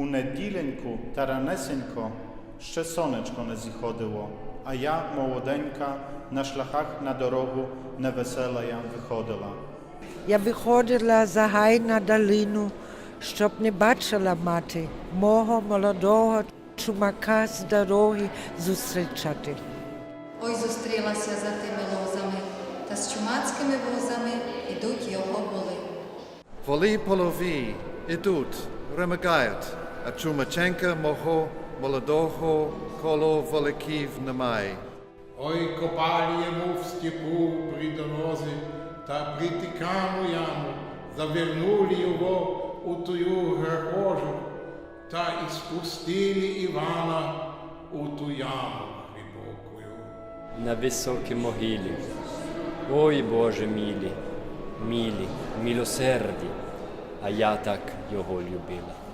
У неділеньку та ранесенько ще сонечко не зіходило, а я, молоденька, на шляхах на дорогу невесела я виходила. Я виходила за гай на долину, щоб не бачила мати мого молодого чумака з дороги зустрічати. Ой зустрілася за тими лозами, та з чумацькими возами ідуть його воли. Воли полові ідуть, ремигають, а Чумаченка мого молодого коло воликів немає. Ой, копали йому в степу при дорозі, та притикану яму, завернули його у тую грохожу, та і спустили Івана у ту яму глибокую. на високій могилі. Ой Боже мілі, мілі, милосерді, а я так його любила.